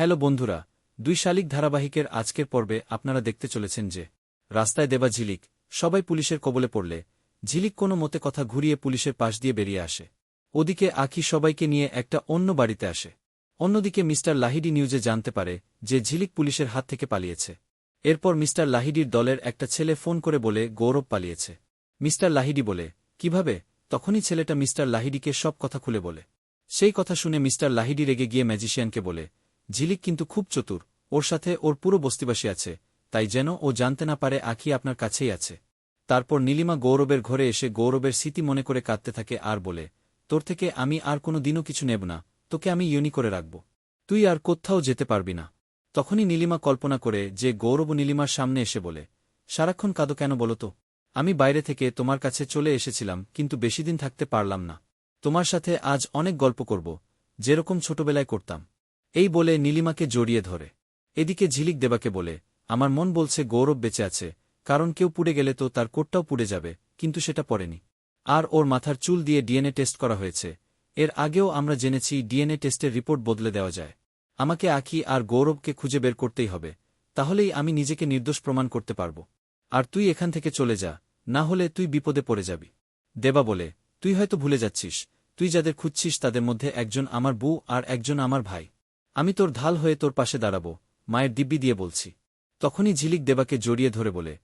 Hello বন্ধুরা, দুই শালিক ধারাবাহিকের আজকের পর্বে আপনারা দেখতে চলেছেন যে, রাস্তায় দেবা ঝিলিক, সবাই পুলিশের কবলে পড়লে, ঝিলিক কোনো মতে কথা ঘুরিয়ে পুলিশের পাশ দিয়ে বেরিয়ে আসে। ওদিকে আখি সবাইকে নিয়ে একটা অন্য বাড়িতে আসে। অন্যদিকে মিস্টার লাহিডি নিউজে জানতে পারে যে ঝিলিক পুলিশের হাত থেকে পালিয়েছে। এরপর মিস্টার লাহিডির দলের একটা ছেলে ফোন করে বলে গৌরব পালিয়েছে। মিস্টার লাহিডি বলে, কীভাবে? তখনই ছেলেটা মিস্টার লাহিডিকে সব কথা খুলে বলে। সেই কথা শুনে মিস্টার লাহিডি রেগে গিয়ে ম্যাজিশিয়ানকে বলে ঝিলিক কিন্তু খুব চতুর। ওর সাথে ওর পুরো বস্তিবাসী আছে, তাই যেন ও জানতে না পারে আখি আপনার কাছেই আছে। তারপর নীলিমা গৌরবের ঘরে এসে গৌরবের স্মৃতি মনে করে কাঁদতে থাকে আর বলে, তোর থেকে আমি আর কোনো দিনও কিছু নেব না, তোকে আমি ইউনি করে রাখব। তুই আর কোথাও যেতে পারবি না। তখনই নীলিমা কল্পনা করে যে গৌরব নীলিমার সামনে এসে বলে, সারাক্ষণ কাঁদো কেন বলো তো? আমি বাইরে থেকে তোমার কাছে চলে এসেছিলাম, কিন্তু বেশিদিন থাকতে পারলাম না। তোমার সাথে আজ অনেক গল্প করব, যেরকম ছোটবেলায় করতাম। এই বলে নীলিমাকে জড়িয়ে ধরে। এদিকে ঝিলিক দেবাকে বলে, আমার মন বলছে গৌরব বেঁচে আছে, কারণ কেউ পুড়ে গেলে তো তার কোটটাও পুড়ে যাবে, কিন্তু সেটা পড়েনি। আর ওর মাথার চুল দিয়ে ডিএনএ টেস্ট করা হয়েছে। এর আগেও আমরা জেনেছি ডিএনএ টেস্টের রিপোর্ট বদলে দেওয়া যায়। আমাকে আঁকি আর গৌরবকে খুঁজে বের করতেই হবে। তাহলেই আমি নিজেকে নির্দোষ প্রমাণ করতে পারব। আর তুই এখান থেকে চলে যা, না হলে তুই বিপদে পড়ে যাবি। দেবা বলে, তুই হয়তো ভুলে যাচ্ছিস। তুই যাদের খুঁজছিস তাদের মধ্যে একজন আমার বউ আর একজন আমার ভাই। আমি তোর ঢাল হয়ে তোর পাশে দাঁড়াব, মায়ের দিব্যি দিয়ে বলছি। তখনই ঝিলিক দেবাকে জড়িয়ে ধরে বলে